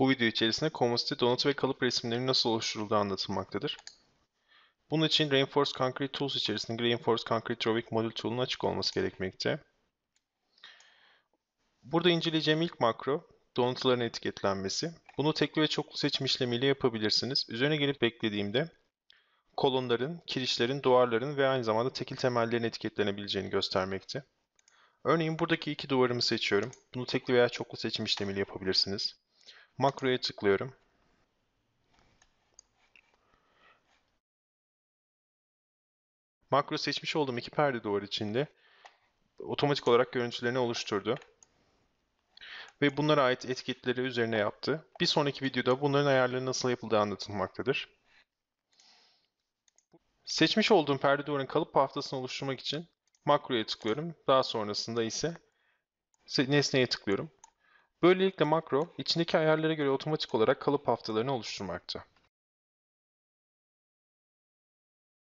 video içerisinde komposite donatı ve kalıp resimlerinin nasıl oluşturulduğu anlatılmaktadır. Bunun için Reinforced Concrete Tools içerisinde Reinforced Concrete Drawing Module Tool'un açık olması gerekmekte. Burada inceleyeceğim ilk makro, donatıların etiketlenmesi. Bunu tekli ve çoklu seçim işlemiyle yapabilirsiniz. Üzerine gelip beklediğimde kolonların, kirişlerin, duvarların ve aynı zamanda tekil temellerin etiketlenebileceğini göstermekte. Örneğin buradaki iki duvarımı seçiyorum. Bunu tekli veya çoklu seçim işlemiyle yapabilirsiniz. Makroya tıklıyorum. Makro seçmiş olduğum iki perde duvar içinde otomatik olarak görüntülerini oluşturdu. Ve bunlara ait etiketleri üzerine yaptı. Bir sonraki videoda bunların ayarları nasıl yapıldığı anlatılmaktadır. Seçmiş olduğum perde duvarın kalıp haftasını oluşturmak için makroya tıklıyorum. Daha sonrasında ise nesneye tıklıyorum. Böylelikle makro içindeki ayarlara göre otomatik olarak kalıp haftalarını oluşturmakta.